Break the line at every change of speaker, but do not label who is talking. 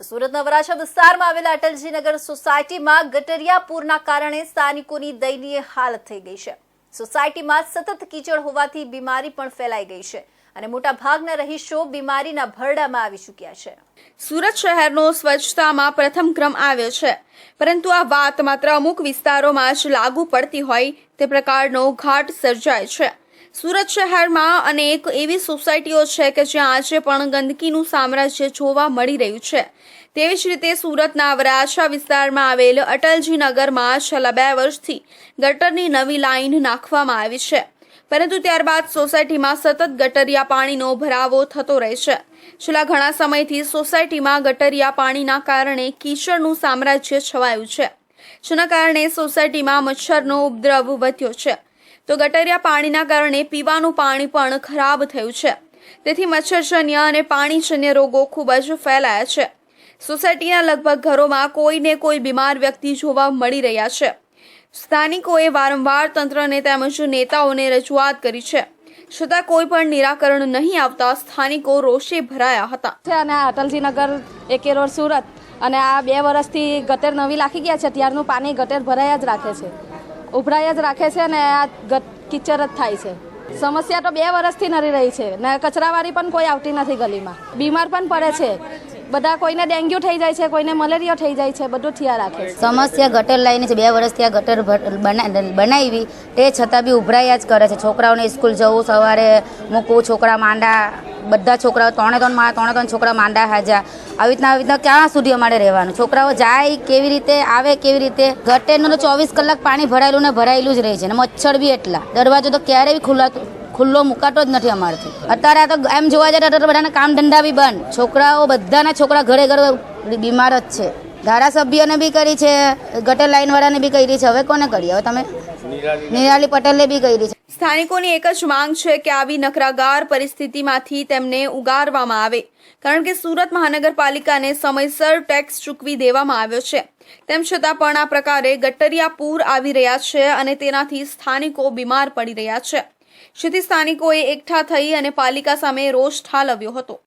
સુરતના વરાછા વિસ્તારમાં આવેલા અટલજીનગર સોસાયટીમાં ગટરિયા પૂરના કારણે સ્થાનિકોની દયનીય હાલત થઈ ગઈ છે. સોસાયટીમાં સતત કીચડ હોવાથી બીમારી પણ ફેલાઈ ગઈ છે અને મોટા ભાગના રહીશો બીમારીના ભરડામાં આવી ચૂક્યા છે.
સુરત શહેરનો સ્વચ્છતામાં પ્રથમ ક્રમ આવ્યો છે. પરંતુ આ વાત માત્ર અમુક વિસ્તારોમાં જ લાગુ પડતી હોય તે પ્રકારનો ઘાટ સર્જાય છે. સુરત શહેરમાં અનેક એવી સોસાયટીઓ છે કે જ્યાં આજે પણ ગંદકીનું સામ્રાજ્ય જોવા મળી રહ્યું છે. તેવી જ રીતે સુરતના વરાછા વિસ્તારમાં આવેલ અટલજી નગરમાં છેલ્લા બે વર્ષથી ગટરની નવી લાઈન નાખવામાં આવી છે. પરંતુ ત્યારબાદ સોસાયટીમાં સતત ગટરિયા પાણીનો ભરાવો થતો રહે છે. છેલ્લા ઘણા સમયથી સોસાયટીમાં ગટરિયા પાણીના કારણે કીચડનું સામ્રાજ્ય છવાયું છે. જેના કારણે સોસાયટીમાં મચ્છરનો ઉપદ્રવ વધ્યો છે. તો ગટરિયા પાણીના કારણે પીવાનું પાણી પણ ખરાબ થયું છે. તેથી મચ્છરજન્ય અને પાણીજન્ય રોગો ખૂબ જ ફેલાયા છે. સોસાયટીના લગભગ ઘરોમાં કોઈને કોઈ બીમાર વ્યક્તિ જોવા મળી રહ્યા છે. સ્થાનિકોએ વારંવાર તંત્રને તેમજ નેતાઓને રજૂઆત કરી છે. છતાં કોઈ પણ નિરાકરણ નહીં આવતા સ્થાનિકો રોષે ભરાયા હતા.
અને અટલજીનગર નગર એકે રોડ સુરત અને આ બે વર્ષથી ગટર નવી લાખી ગયા છે. ત્યારનું પાણી ગટર ભરાયા જ રાખે છે. ઉભરાયા જ રાખે છે અને આ કિચર જ થાય છે. સમસ્યા તો બે વર્ષથી નરી રહી છે. ને કચરાવાળી પણ કોઈ આવતી નથી ગલીમાં. બીમાર પણ પડે છે. બધા કોઈને ડેન્ગ્યુ થઈ જાય છે, કોઈને મલેરિયા થઈ જાય છે, બધું થયા રાખે
સમસ્યા ગટર લાઈને છે. બે વર્ષથી આ ગટર બનાવી. તે છતાં બી ઉભરાયા જ કરે છે. છોકરાઓને સ્કૂલ જવું, સવારે મૂકવું, છોકરા માંડા, બધા છોકરાઓ, ત્રણે ત્રણ ત્રણે ત્રણ છોકરા માંડા હાજા આવી રીતના આવી રીતના ક્યાં સુધી અમારે રહેવાનું? છોકરાઓ જાય કેવી રીતે આવે કેવી રીતે? તો ચોવીસ કલાક પાણી ભરાયેલું ને ભરાયેલું જ રહે છે. ને મચ્છર બી એટલા. દરવાજો તો ક્યારેય બી ખુલ્લાતો ખુલ્લો મુકાતો જ નથી અમારથી. અત્યારે આ તો એમ જોવા જાય તો બધાના કામ ધંધા બી બંધ. છોકરાઓ બધાના છોકરા ઘરે ઘરે બીમાર જ છે. ધારાસભ્યને બી કરી છે ગટર લાઈનવાળાને બી કરી છે. હવે કોને કરી? હવે તમે નિરાલી પટેલને બી કરી છે.
સ્થાનિકોની એક જ માંગ છે કે આવી નકરાગાર પરિસ્થિતિમાંથી તેમને ઉગારવામાં આવે. કારણ કે સુરત મહાનગરપાલિકાને સમયસર ટેક્સ ચૂકવી દેવામાં આવ્યો છે. તેમ છતાં પણ આ પ્રકારે ગટરિયા પૂર આવી રહ્યા છે અને તેનાથી સ્થાનિકો બીમાર પડી રહ્યા છે. જેથી સ્થાનિકોએ એકઠા થઈ અને પાલિકા સામે રોષ ઠાલવ્યો હતો.